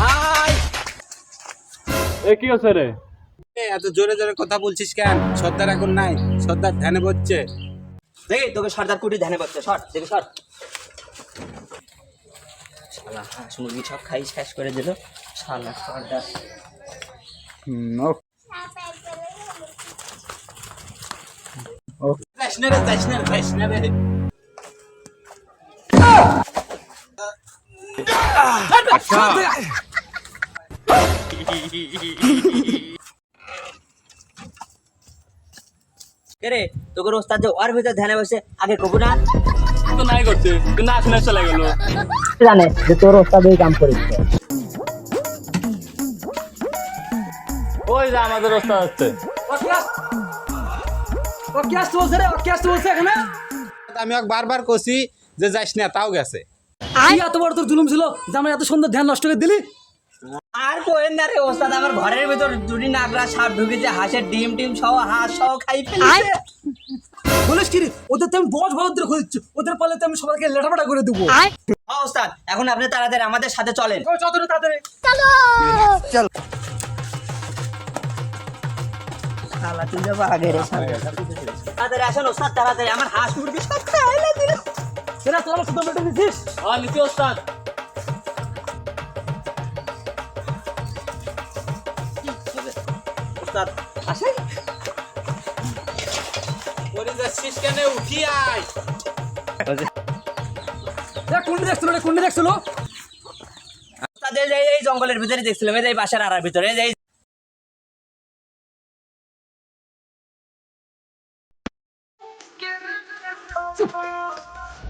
ভাই। এ কি হচ্ছে রে? এত জোরে জোরে কথা বলছিস কেন? সর্দার এখন নাই সর্দার ধ্যানে বসছে। দেখি তোকে সর্দার কুটি ধ্যানে পাচ্ছে সর দেখি সর। শালা হাঁস মুরগি সব খাই শেষ করে দিল। শালা সর্দার। যাইস না রে যাইস না রে যাইস না রে কে রে তোকে ওস্তাদ যে ওর ভিতর ধ্যানে বসে আগে কবু না? তো নাই করছে কিন্তু না শুনে চলে গেল। জানে যে তোর ওস্তাদ এই কাম করেছে। ওই যে আমাদের ওস্তাদ হচ্ছে আমি বারবার কছি যে যাইস না তাও গেছে। কি এত বড় তোর জুলুম ছিল যে আমার এত সুন্দর ধ্যান নষ্ট করে দিলি? আর কোয়েন না রে ওস্তাদ আমার ঘরের ভিতর দুটি নাগরা সাপ ঢুকেছে হাঁসের ডিম টিম সহ হাঁস সহ খাই ফেলেছে। বলিস কি রে? ওদের তো আমি খুঁজছি। ওদের পালে তো আমি সবাইকে লেটাপাটা করে দেবো। হ্যাঁ ওস্তাদ এখন আপনি তাড়াতাড়ি আমাদের সাথে চলেন। তাড়াতাড়ি। শালা তুই যাব আগে রে শালা। তাড়াতাড়ি আসেন ওস্তাদ তাড়াতাড়ি। আমার হাঁস মুরগি সব সেটা তোরা শুধু মেটে দিছিস আর নীতি ওস্তাদ। ওস্তাদ আসেন ওরে যাচ্ছিস কেন? উঠি আয়। কোনটি দেখছিল রে কোনটি দেখছিল। এই জঙ্গলের ভিতরে দেখছিলাম এই বাসার আড়ার ভিতরে এই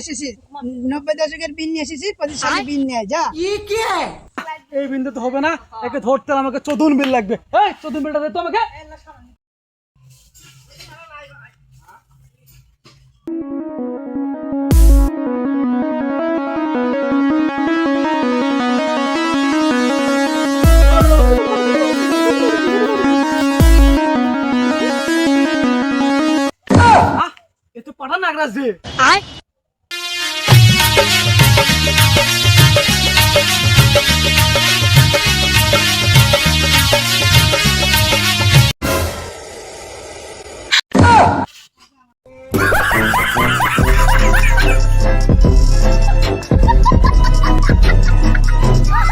এসেছিস নব্বই দশকের বিন নিয়ে এসেছিস পঁচিশ সালে বিন নিয়ে যা। এই বিন্দু তো হবে না একে ধরতে আমাকে চোদন বিল লাগবে। এই চোদন বিলটা দে তো আমাকে। আহ, এ তো পাঠান নাগরাজ যে Ha ha ha!